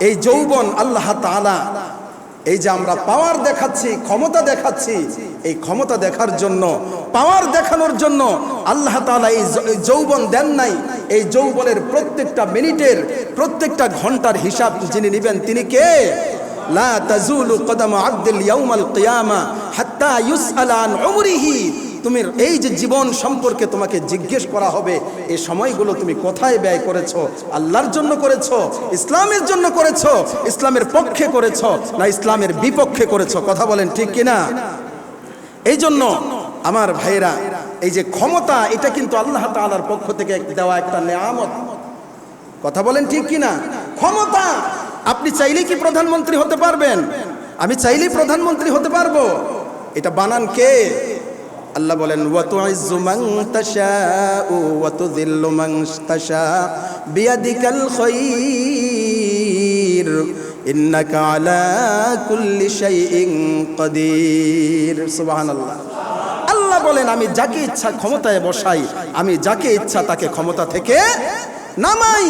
এই যৌবন আল্লাহ তাআলা, এই যে আমরা পাওয়ার দেখাচ্ছি, ক্ষমতা দেখাচ্ছি, এই ক্ষমতা দেখার জন্য, পাওয়ার দেখানোর জন্য আল্লাহ তাআলা এই যৌবন দেন নাই। এই যৌবনের প্রত্যেকটা মিনিটের, প্রত্যেকটা ঘণ্টার হিসাব যিনি নেবেন, তিনি কে? লা তাজুলু কদম আব্দুল ইয়াউমাল কিয়ামা হাত্তা ইউসআলা আন উমরিহি তুমি এই যে জীবন সম্পর্কে তোমাকে জিজ্ঞেস করা হবে এই সময়গুলো তুমি কোথায় ব্যয় করেছ? আল্লাহর জন্য করেছ? ইসলামের জন্য করেছ? ইসলামের পক্ষে করেছ? না ইসলামের বিপক্ষে করেছ? কথা বলেন ঠিক কিনা? এই জন্য আমার ভাইয়েরা, এই যে ক্ষমতা, এটা কিন্তু আল্লাহ তাআলার পক্ষ থেকে দেওয়া একটা নেয়ামত। কথা বলেন ঠিক কিনা? ক্ষমতা, আপনি চাইলে কি প্রধানমন্ত্রী হতে পারবেন? আমি চাইলেই প্রধানমন্ত্রী হতে পারব। এটা বানান কে? আল্লাহ বলেন, ওয়াতুইজ্জু মান তাশাউ ওয়া তুযিল্লু মান তাশা বিয়াদিকাল খায়র ইন্নাকা আলা কুল্লি শাইইন কাদির। সুবহানাল্লাহ। আল্লাহ বলেন, আমি যাকে ইচ্ছা ক্ষমতায় বসাই, আমি যাকে ইচ্ছা তাকে ক্ষমতা থেকে নামাই।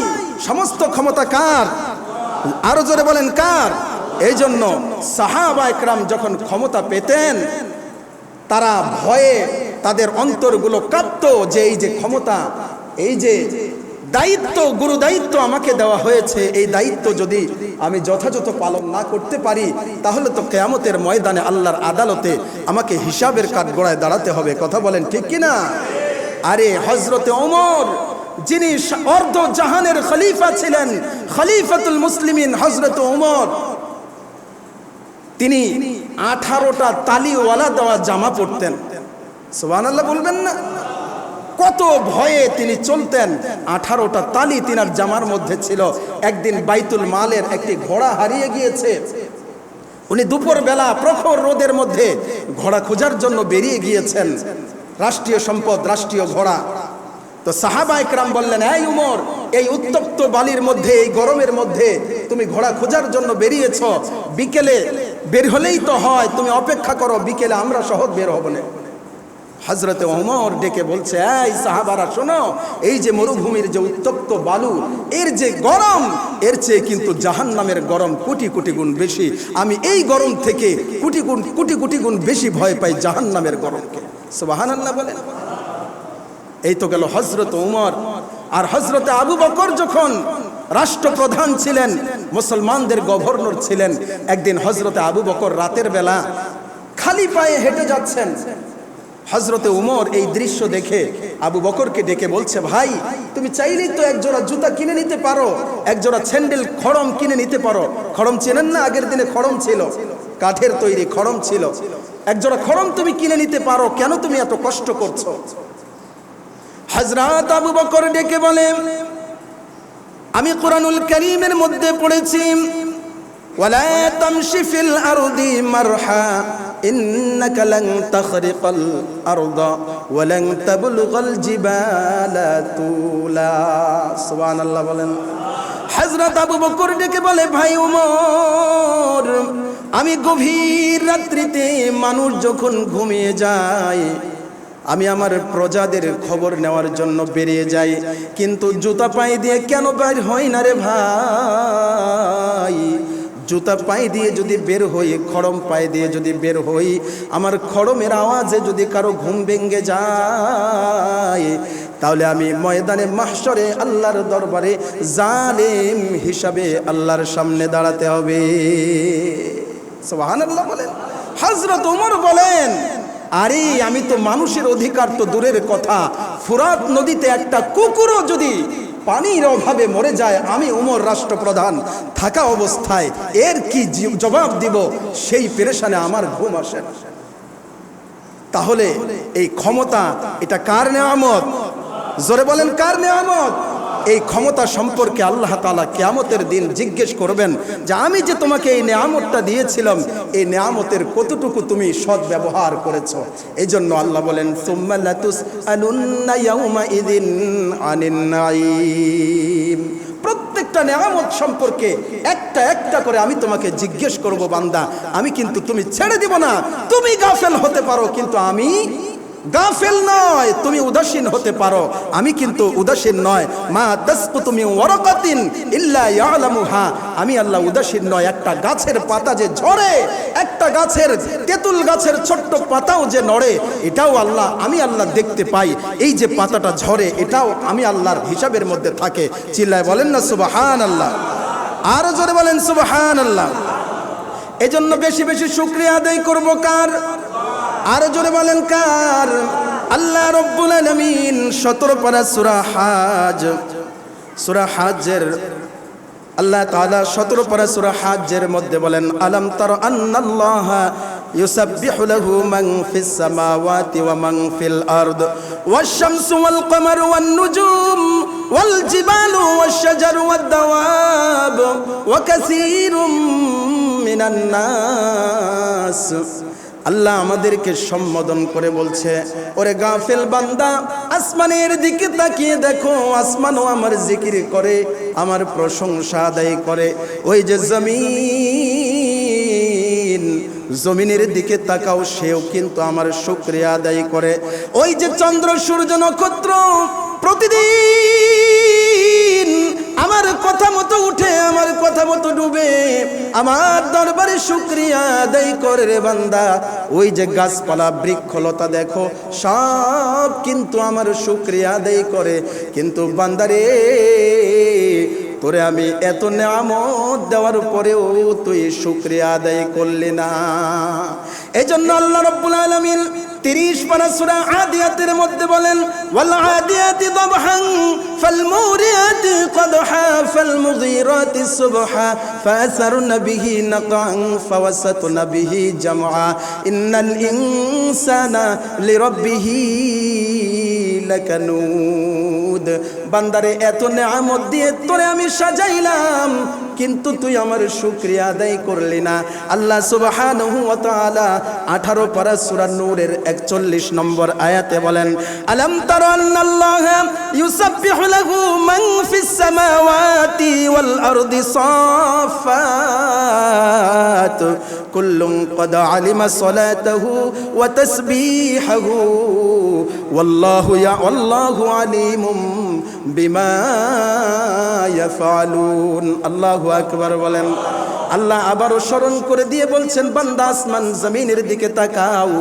সমস্ত ক্ষমতা কার? আরও জোরে বলেন, কার? এই জন্য সাহাবা একরাম যখন ক্ষমতা পেতেন তারা ভয়ে তাদের অন্তরগুলো কাঁপত যে এই যে ক্ষমতা, এই যে দায়িত্ব, গুরু দায়িত্ব আমাকে দেওয়া হয়েছে, এই দায়িত্ব যদি আমি যথাযথ পালন না করতে পারি, তাহলে তো কেয়ামতের ময়দানে আল্লাহর আদালতে আমাকে হিসাবের কাঠগড়ায় দাঁড়াতে হবে। কথা বলেন ঠিক কিনা? আরে হজরতে ওমর, যিনি অর্ধ জাহানের খলিফা ছিলেন, খলিফাতুল মুসলিমিন হজরত ওমর তিনি আঠারোটা তালিওয়ালা দেওয়া জামা পরতেন। সুবহানাল্লাহ বলবেন না? কত ভয়ে তিনি চলতেন। আঠারোটা তালি তিনার জামার মধ্যে ছিল। একদিন বাইতুল মালের একটি ঘোড়া হারিয়ে গিয়েছে। উনি দুপুর বেলা প্রখর রোদের মধ্যে ঘোড়া খোঁজার জন্য বেরিয়ে গিয়েছেন। রাষ্ট্রীয় সম্পদ, রাষ্ট্রীয় ঘোড়া। তো সাহাবা একরাম বললেন, এই উমর, এই উত্তপ্ত বালির মধ্যে, এই গরমের মধ্যে তুমি ঘোড়া খোঁজার জন্য বেরিয়েছ। বিকেলে বের হলেই তো হয়, তুমি অপেক্ষা করো, বিকেলে আমরা সহ বের হব না। হজরতে ওমর ডেকে বলছে, এই সাহাবারা, শোনো, এই যে মরুভূমির যে উত্তপ্ত বালু, এর যে গরম, এর চেয়ে কিন্তু জাহান নামের গরম কোটি কোটি গুণ বেশি। আমি এই গরম থেকে কোটি গুণ, কোটি কোটি গুণ বেশি ভয় পাই জাহান নামের গরমকে। সুবাহান আল্লাহ বলেন। এই তো গেল হজরত উমর আর হজরতে আবু বকর যখন রাষ্ট্রপ্রধান ছিলেন, মুসলমানদের গভর্নর ছিলেন। একদিন হজরতে আবু বকর রাতের বেলা খালি পায়ে হেঁটে যাচ্ছেন। হজরতে উমর এই দৃশ্য দেখে আবু বকরকে ডেকে বলছে, ভাই, তুমি চাইলেই তো এক জোড়া জুতা কিনে নিতে পারো এক জোড়া স্যান্ডেল খড়ম কিনে নিতে পারো। খড়ম চেনেন না, আগের দিনে খড়ম ছিল, কাঠের তৈরি খড়ম ছিল। এক জোড়া খড়ম তুমি কিনে নিতে পারো, কেন তুমি এত কষ্ট করছ? হজরত আবু বকর ডেকে বলে আমি কোরআনুল করিমের মধ্যে পড়েছি ولا تمشي في الأرض مرحا إنك لن تخرق الأرض ولن تبلغ الجبال طولا سبحان الله বলেন হযরত আবু বকর ডেকে বলে ভাই উমর আমি গভীর রাত্রিতে মানুষ যখন ঘুমিয়ে যায় আমি আমার প্রজাদের খবর নেওয়ার জন্য বেরিয়ে যাই। কিন্তু জুতা পায়ে দিয়ে কেন বের হয় না রে ভাই? জুতা পায়ে দিয়ে যদি বের হই, খড়ম পায়ে দিয়ে যদি বের হই, আমার খড়মের আওয়াজে যদি কারও ঘুম ভেঙ্গে যায়, তাহলে আমি ময়দানে মাহশরে আল্লাহর দরবারে জালেম হিসাবে আল্লাহর সামনে দাঁড়াতে হবে। সুবহানাল্লাহ বলেন। হযরত উমর বলেন আরে, আমি তো মানুষের অধিকার তো দূরের কথা। ফুরাত নদীতে একটা কুকুরও যদি পানির অভাবে মরে যায়, আমি উমর রাষ্ট্রপ্রধান, থাকা অবস্থায় এর কি জবাব দিব? সেই পেরেশানে আমার ঘুম আসে। তাহলে এই ক্ষমতা, এটা কার নেয়ামত? জোরে বলেন, কার নেয়ামত? এই ক্ষমতা সম্পর্কে আল্লাহ তাআলা কেয়ামতের দিন জিজ্ঞেস করবেন যে আমি যে তোমাকে এই নেয়ামতটা দিয়েছিলাম, এই নেয়ামতের কতটুকু তুমি সৎ ব্যবহার করেছ? এই জন্য আল্লাহ বলেন নাঈম। প্রত্যেকটা নেয়ামত সম্পর্কে একটা একটা করে আমি তোমাকে জিজ্ঞেস করব, বান্দা। আমি কিন্তু তুমি ছেড়ে দিব না, তুমি গাফেল হতে পারো, কিন্তু আমি গাফেল নয়, তুমি উদাসীন হতে পারো। আমি কিন্তু উদাসীন নয়। মা তাসকু তুমি ওয়ারাকাতিন ইল্লা ইয়ালামুহা। আমি আল্লাহ উদাসীন নয়। একটা গাছের পাতা যে ঝরে, একটা গাছের তেঁতুল গাছের ছোট্ট পাতাও যে নড়ে, এটাও আল্লাহ, আমি আল্লাহ দেখতে পাই। এই যে পাতাটা ঝরে, এটাও আমি আল্লাহর হিসাবের মধ্যে থাকে। চিল্লায় বলেন না সুবাহান আল্লাহ আরও জোরে বলেন সুবাহান আল্লাহ এজন্য বেশি বেশি শুক্রিয়া আদায় করব কার? আরো জোরে বলেন কার আল্লাহ রব্বুল আলামিন সতেরো পারা সুরা হাজ সুরা হাজের আল্লাহ তাআলা সতেরো পারা সুরা হাজের মধ্যে বলেন আলম তার আন্নাল্লাহ يسبح له من في السماوات ومن في الأرض والشمس والقمر والنجوم والجبال والشجر والدواب وكثير من الناس আল্লাহ আমাদেরকে সম্বোধন করে বলছে, ওরে গাফেল বান্দা, আসমানের দিকে তাকিয়ে দেখো, আসমানও আমার জিকির করে, আমার প্রশংসা আদায় করে। ওই যে জমিন, জমিনের দিকে তাকাও, সেও কিন্তু আমার শুক্রিয়া আদায় করে। ওই যে চন্দ্র, সূর্য, নক্ষত্র, প্রতিদিন আমার কথা মতো উঠে, আমার কথা মতো ডুবে। আমার দরবারে শুক্রিয়া আদায় করে রে বান্দা। ওই যে গাছপালা, বৃক্ষলতা দেখো, সব কিন্তু আমার শুক্রিয়া আদায় করে। কিন্তু বান্দারে তোরে আমি এত নেয়ামত দেওয়ার পরেও তুই শুক্রিয়া আদায় করলি না। এই জন্য আল্লাহ রব্বুল আলমিন তিরিশ পারা সুরা আদিয়াতের মধ্যে বলেন, ওয়াল আদিয়াতি দবহান ফাল মুরিয়াতি কদহা, ফাল মুগীরাতি সুবহা ফাসারুন বিহি নাকান ফাওয়াসাতুন বিহি জামআ। ইন্নাল লাকানুদ বান্দারে, এত নেয়ামত দিয়ে তোরে আমি সাজাইলাম, কিন্তু তুই আমার শুক্রিয়া আদায় করলি না। আল্লাহ তাআলা 18 পারা সূরা নূরের 41 নম্বর আয়াতে বলেন, আলাম তারা আন্নাল্লাহা ইউসাব্বিহু লাহু মান ফিস সামাওয়াতি ওয়াল আরদি সাফাত কুল্লুন قد علم صلاته وتسبيحه والله يا والله عليم بما يفعلون الله আকবার বলেন আল্লাহ আবারও স্মরণ করে দিয়ে বলছেন বান্দা আসমান জমিনের দিকে তাকাও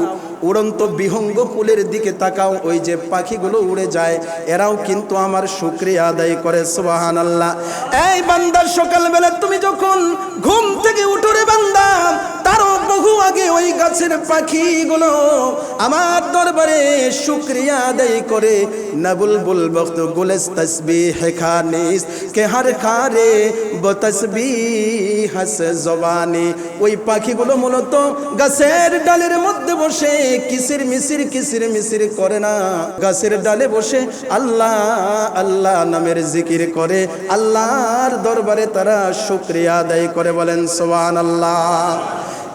উড়ন্ত বিহঙ্গ কুলের দিকে তাকাও ওই যে পাখিগুলো উড়ে যায় এরাও কিন্তু আমার শুক্রিয়া আদায় করে সুবাহান আল্লাহ এই বান্দা সকালবেলা তুমি যখন ঘুম থেকে উঠো রে বান্দা পাখিগুলো আমার দরবারে শুক্রিয়া আদায় করে। নবুল বুল বক্ত গুলেস তসবি হেখানিস কে হার খারে বতসবি হাস জবানি। ওই পাখিগুলো মূলত গাছের ডালের মধ্যে বসে কিসির মিসির কিসির মিসির করে না। গাছের ডালে বসে আল্লাহ আল্লাহ নামের জিকির করে। আল্লাহর দরবারে তারা শুক্রিয়া আদায় করে বলেন সোয়ান আল্লাহ